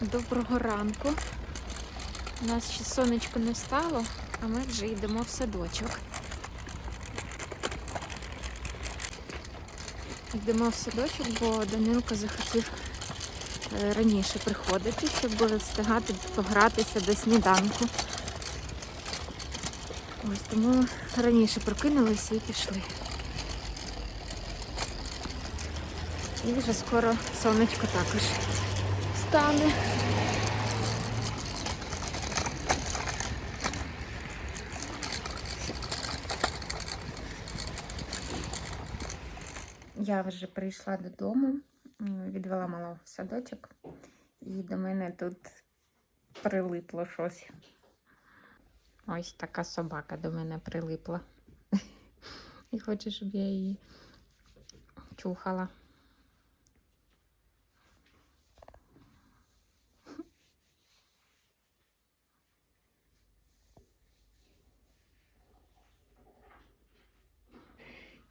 Доброго ранку. У нас ще сонечко не встало, а ми вже йдемо в садочок. Йдемо в садочок, бо Данилко захотів е, раніше приходити, щоб встигати погратися до сніданку. Ось тому раніше прокинулися і пішли. І вже скоро сонечко також стане. Я вже прийшла додому, відвела малого в садочок, і до мене тут прилипло щось. Ось така собака до мене прилипла. І хоче, щоб я її чухала.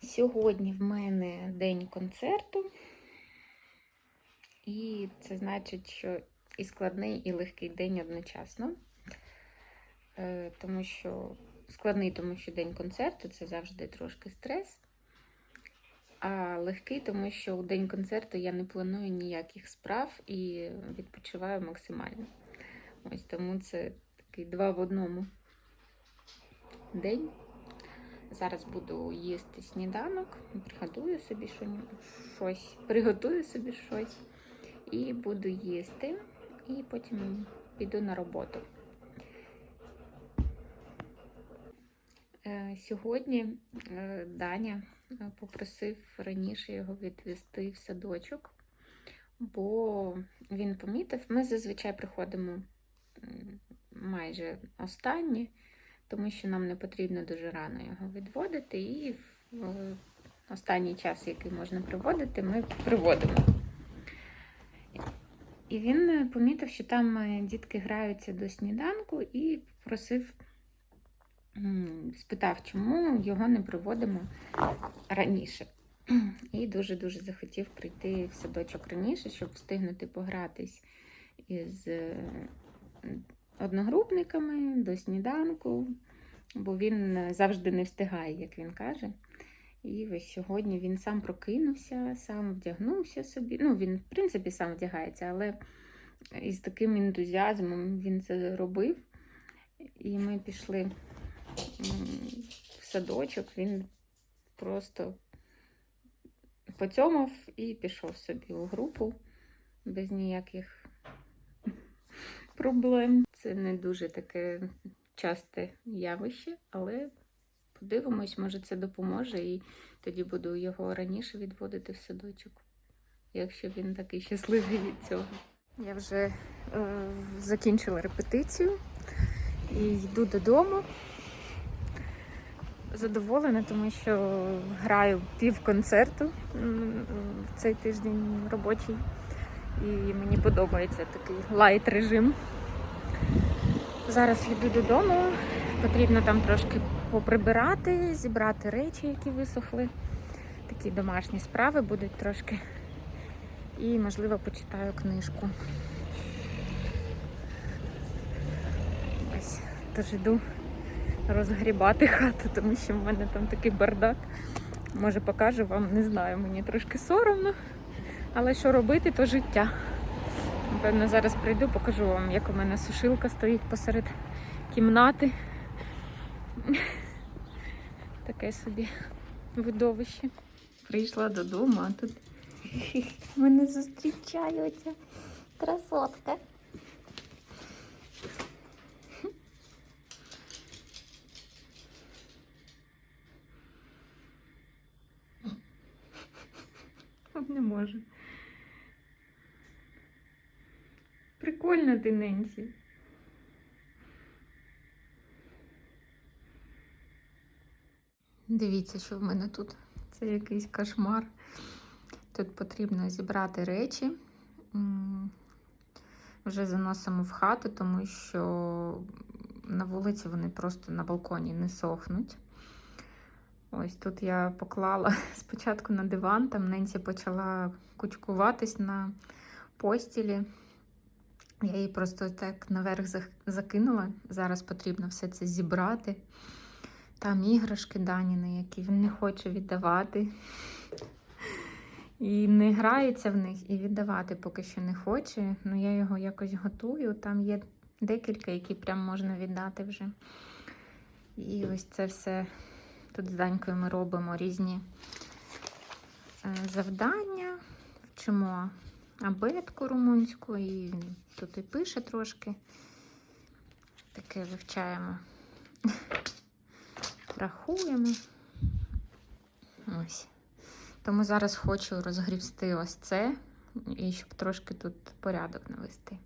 Сьогодні в мене день концерту, і це значить, що і складний, і легкий день одночасно. Е, Тому що складний, тому що день концерту це завжди трошки стрес. А легкий, тому що у день концерту я не планую ніяких справ і відпочиваю максимально. Ось тому це такий два в одному день. Зараз буду їсти сніданок, приготую собі щось, приготую собі щось і буду їсти, і потім піду на роботу. Е, Сьогодні е, Даня е, попросив раніше його відвести в садочок, бо він помітив, ми зазвичай приходимо майже останні тому що нам не потрібно дуже рано його відводити, і в е, останній час, який можна приводити, ми приводимо. І він е, помітив, що там е, дітки граються до сніданку, і попросив, спитав, чому його не приводимо раніше. І дуже-дуже захотів прийти в садочок раніше, щоб встигнути погратись із одногрупниками до сніданку, бо він е, завжди не встигає, як він каже. І ось сьогодні він сам прокинувся, сам вдягнувся собі. Ну, він, в принципі, сам вдягається, але із таким ентузіазмом він це робив. І ми пішли в садочок, він просто поцьомав і пішов собі у групу без ніяких проблем. Це не дуже таке часте явище, але подивимось, може це допоможе, і тоді буду його раніше відводити в садочок, якщо він такий щасливий від цього. Я вже е, закінчила репетицію і йду додому. Задоволена, тому що граю пів концерту в цей тиждень робочий. І мені подобається такий лайт режим. Зараз йду додому, потрібно там трошки поприбирати, зібрати речі, які висохли. Такі домашні справи будуть трошки. І, можливо, почитаю книжку. Ось, тож іду розгрібати хату, тому що в мене там такий бардак. Може покажу вам, не знаю, мені трошки соромно. Але що робити, то життя. Напевно, зараз прийду, покажу вам, як у мене сушилка стоїть посеред кімнати. Таке собі видовище. Прийшла додому, а тут мене зустрічаються. Красотка. Не можу. Прикольно ти, Ненсі. Дивіться, що в мене тут. Це якийсь кошмар. Тут потрібно зібрати речі. Вже заносимо в хату, тому що на вулиці вони просто на балконі не сохнуть. Ось тут я поклала спочатку на диван, там Ненсі почала кучкуватись на постілі. Я її просто так наверх закинула. Зараз потрібно все це зібрати. Там іграшки Даніни, які він не хоче віддавати. І не грається в них, і віддавати поки що не хоче. Ну я його якось готую. Там є декілька, які прям можна віддати вже. І ось це все тут з Данькою ми робимо різні е, завдання, вчимо абетку румунську, і тут і пише трошки. Таке вивчаємо. Рахуємо. Ось. Тому зараз хочу розгрібсти ось це, і щоб трошки тут порядок навести.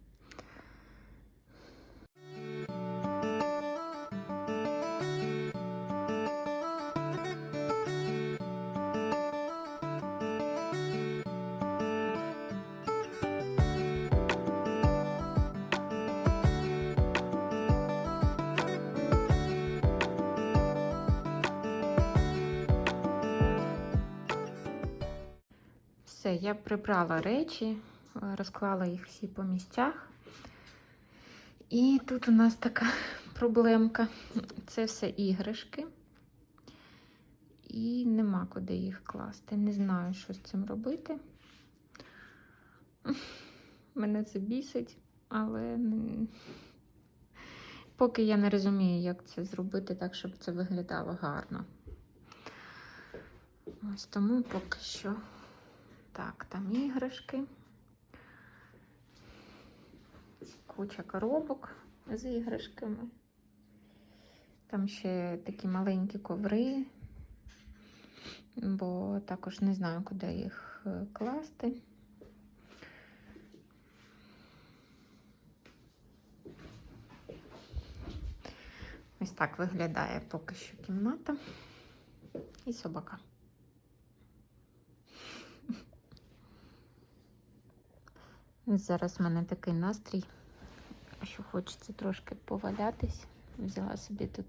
Все, я прибрала речі, розклала їх всі по місцях. І тут у нас така проблемка. Це все іграшки. І нема куди їх класти. Не знаю, що з цим робити. Мене це бісить, але поки я не розумію, як це зробити так, щоб це виглядало гарно. Ось тому поки що. Так, там іграшки. Куча коробок з іграшками. Там ще такі маленькі коври, бо також не знаю, куди їх е, класти. Ось так виглядає поки що кімната і собака. Зараз в мене такий настрій, що хочеться трошки повалятись. Взяла собі тут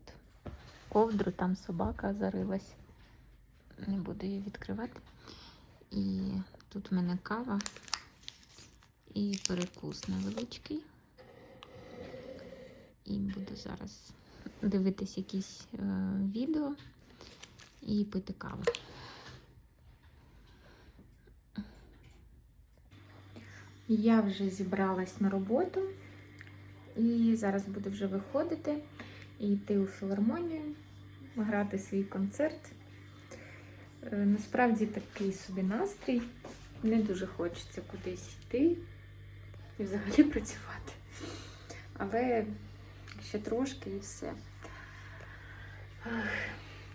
ковдру, там собака зарилась. Не буду її відкривати. І тут в мене кава і перекус невеличкий. І буду зараз дивитись якісь е, відео і пити каву. Я вже зібралась на роботу і зараз буду вже виходити і йти у філармонію, грати свій концерт. Е, Насправді такий собі настрій. Не дуже хочеться кудись йти і взагалі працювати. Але ще трошки і все. Ах,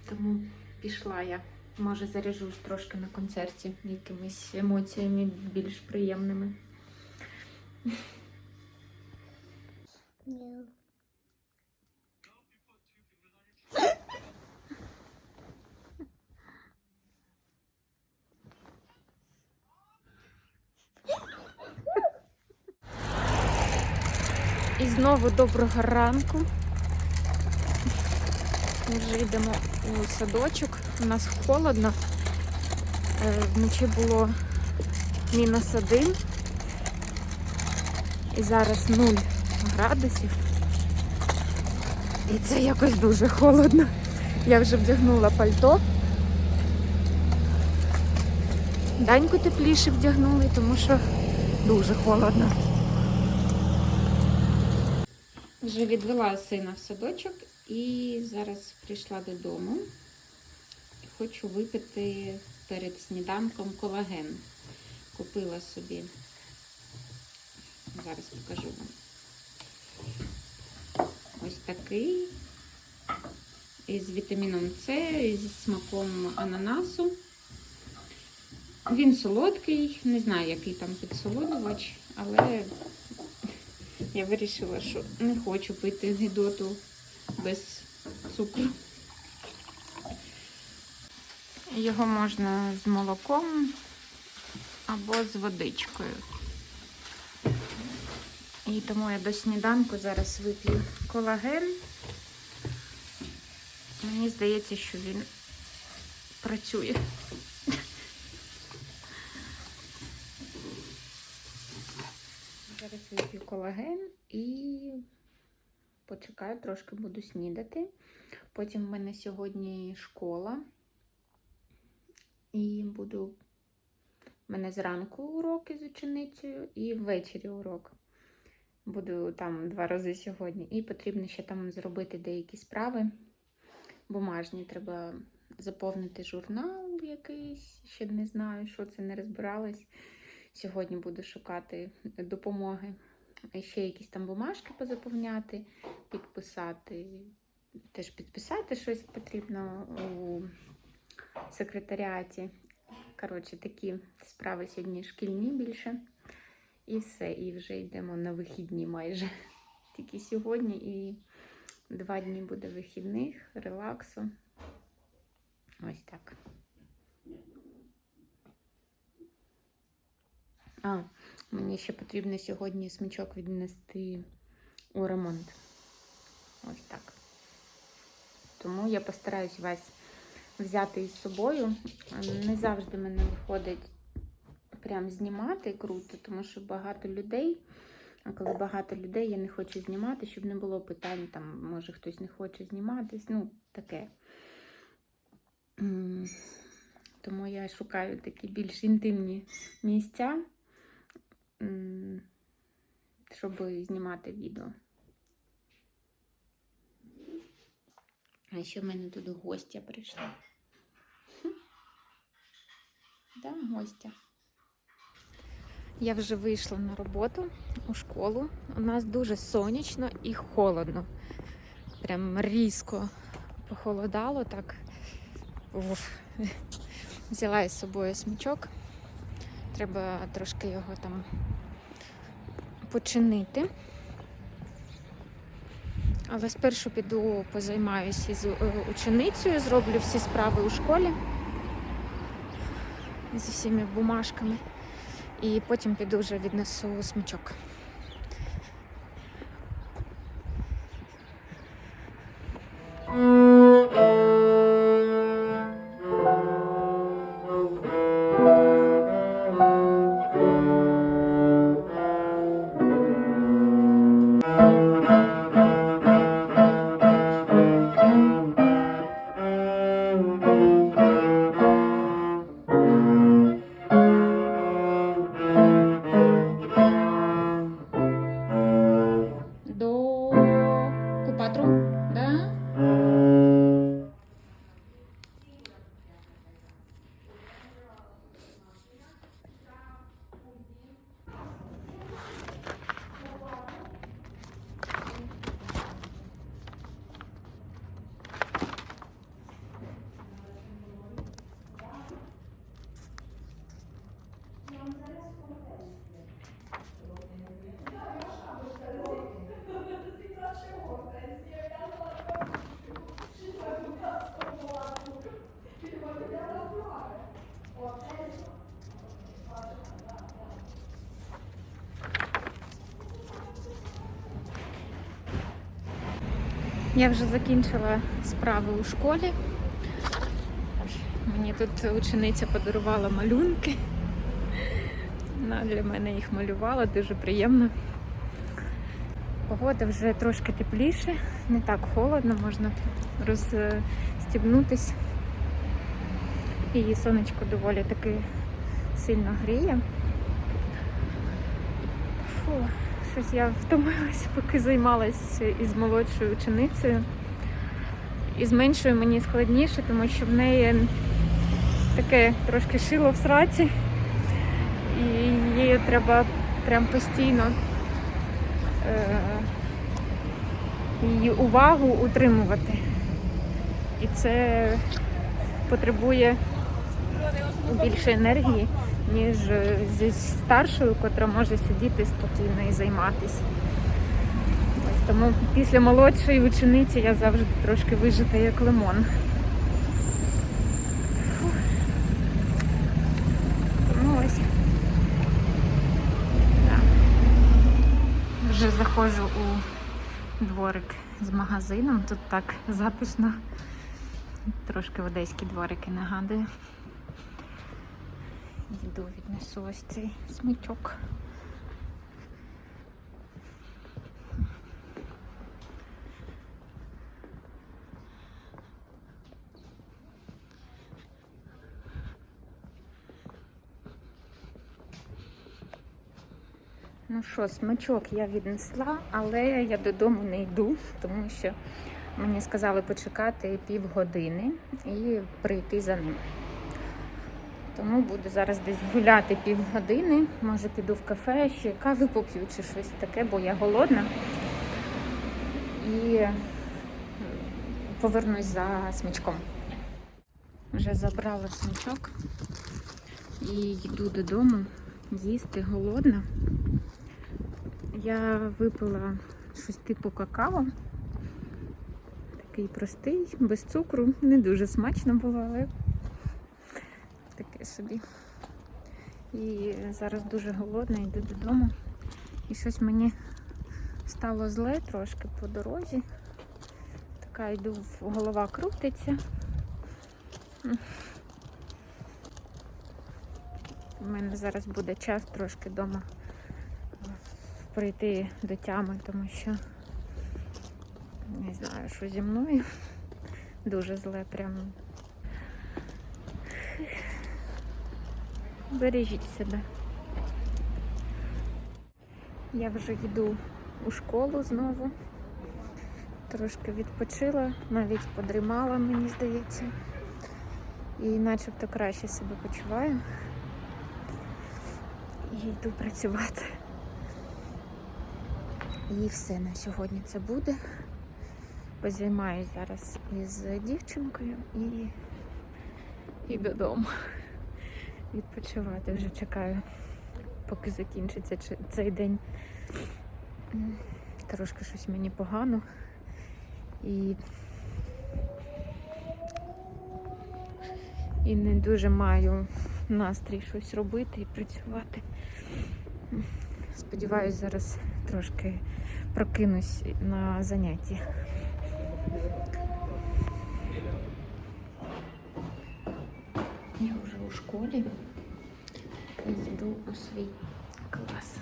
Тому пішла я. Може, заряжусь трошки на концерті якимись емоціями більш приємними. І знову доброго ранку. Ми вже йдемо у садочок. У нас холодно. Е, Вночі було мінус один. І зараз 0 градусів. І це якось дуже холодно. Я вже вдягнула пальто. Даньку тепліше вдягнули, тому що дуже холодно. Вже відвела сина в садочок і зараз прийшла додому. Хочу випити перед сніданком колаген. Купила собі. Зараз покажу вам. Ось такий. Із вітаміном С, зі смаком ананасу. Він солодкий, не знаю, який там підсолодувач, але я вирішила, що не хочу пити гидоту без цукру. Його можна з молоком або з водичкою. І тому я до сніданку зараз вип'ю колаген. Мені здається, що він працює. Зараз вип'ю колаген і почекаю, трошки буду снідати. Потім в мене сьогодні школа. І буду. У мене зранку уроки з ученицею і ввечері урок. Буду там два рази сьогодні. І потрібно ще там зробити деякі справи. Бумажні. Треба заповнити журнал якийсь. Ще не знаю, що це не розбиралась. Сьогодні буду шукати допомоги. Ще якісь там бумажки позаповняти, підписати. Теж підписати щось потрібно у секретаріаті. Коротше, такі справи сьогодні шкільні більше. І все. І вже йдемо на вихідні майже. Тільки сьогодні і два дні буде вихідних, релаксу. Ось так. А, мені ще потрібно сьогодні смічок віднести у ремонт. Ось так. Тому я постараюсь вас взяти із собою. Не завжди мене виходить прям знімати круто, тому що багато людей. А коли багато людей, я не хочу знімати, щоб не було питань, там, може хтось не хоче зніматись, ну, таке. Тому я шукаю такі більш інтимні місця, щоб знімати відео. А ще в мене тут гостя прийшла. Да, гостя. Я вже вийшла на роботу у школу. У нас дуже сонячно і холодно. Прям різко похолодало так. Уф. Взяла із собою смічок. Треба трошки його там починити. Але спершу піду позаймаюся з е, ученицею, зроблю всі справи у школі з усіма бумажками. І потім піду вже віднесу смічок. Я вже закінчила справи у школі. Мені тут учениця подарувала малюнки. Вона для мене їх малювала, дуже приємно. Погода вже трошки тепліше, не так холодно, можна розстібнутися. І сонечко доволі таки сильно гріє. Фу, щось я втомилась, поки займалась із молодшою ученицею. І з меншою мені складніше, тому що в неї таке трошки шило в сраці, і її треба прям постійно е, її увагу утримувати. І це потребує більше енергії, ніж зі старшою, котра може сидіти спокійно і займатися. Ось тому після молодшої учениці я завжди трошки вижита як лимон. Тому. Так. Вже заходжу у дворик з магазином. Тут так затишно. Трошки одеські дворики нагадую. Діду віднесу ось цей смітьок. Ну що, смачок я віднесла, але я додому не йду, тому що мені сказали почекати півгодини і прийти за ним. Тому буду зараз десь гуляти півгодини. Може піду в кафе, ще кави поп'ю чи щось таке, бо я голодна. І повернусь за смачком. Вже забрала смачок і йду додому їсти голодна. Я випила щось типу какао. Такий простий, без цукру. Не дуже смачно було, але таке собі. І зараз дуже голодна, йду додому. І щось мені стало зле трошки по дорозі. Така йду, голова крутиться. У мене зараз буде час трошки вдома прийти до тями, тому що не знаю, що зі мною. Дуже зле прямо. Бережіть себе. Я вже йду у школу знову. Трошки відпочила, навіть подрімала, мені здається. І начебто краще себе почуваю. І йду працювати. І все на сьогодні це буде. Позаймаюсь зараз із дівчинкою і, і додому. Відпочивати вже чекаю, поки закінчиться цей день. Трошки щось мені погано. І, і не дуже маю настрій щось робити і працювати. Сподіваюсь, зараз трошки прокинусь на занятті. Я вже у школі йду у свій клас.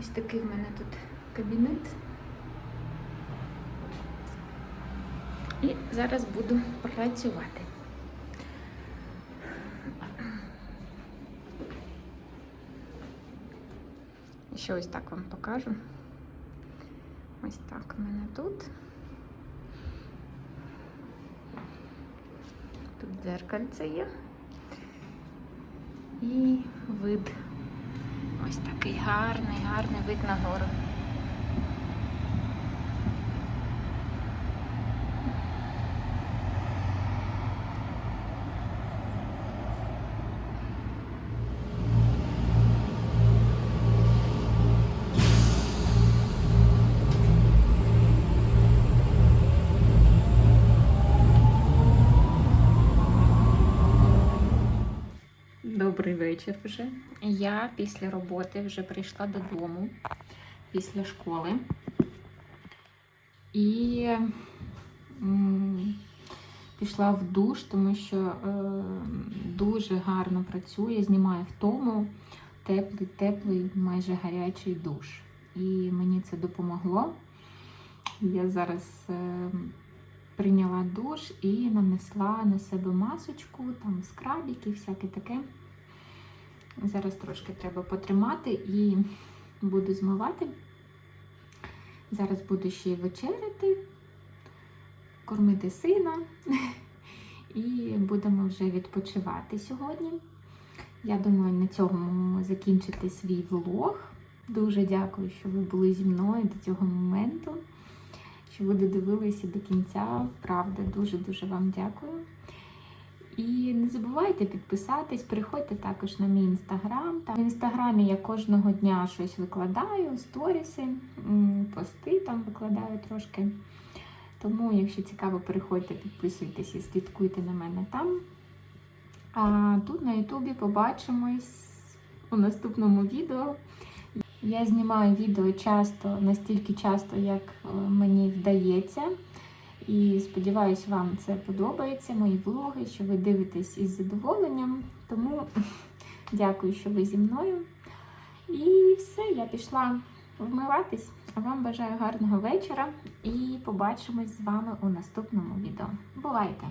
Ось такий в мене тут кабінет. І зараз буду працювати. Ще ось так вам покажу. Ось так у мене тут. Тут дзеркальце є. І вид. Ось такий гарний, гарний вид на гору. Вечір вже. Я після роботи вже прийшла додому після школи. І пішла в душ, тому що е, дуже гарно працює, знімає втому теплий, теплий, майже гарячий душ. І мені це допомогло. Я зараз е, прийняла душ і нанесла на себе масочку, там скрабики, всяке таке. Зараз трошки треба потримати і буду змивати. Зараз буду ще й вечеряти, кормити сина і будемо вже відпочивати сьогодні. Я думаю, на цьому закінчити свій влог. Дуже дякую, що ви були зі мною до цього моменту, що ви додивилися до кінця. Правда, дуже-дуже вам дякую. І не забувайте підписатись, приходьте також на мій інстаграм. В інстаграмі я кожного дня щось викладаю, сторіси, пости там викладаю трошки. Тому, якщо цікаво, переходьте, підписуйтесь і слідкуйте на мене там. А тут на Ютубі побачимось у наступному відео. Я знімаю відео часто, настільки часто, як е, мені вдається. І сподіваюся, вам це подобається, мої влоги, що ви дивитесь із задоволенням. Тому дякую, що ви зі мною. І все, я пішла вмиватись. А вам бажаю гарного вечора і побачимось з вами у наступному відео. Бувайте!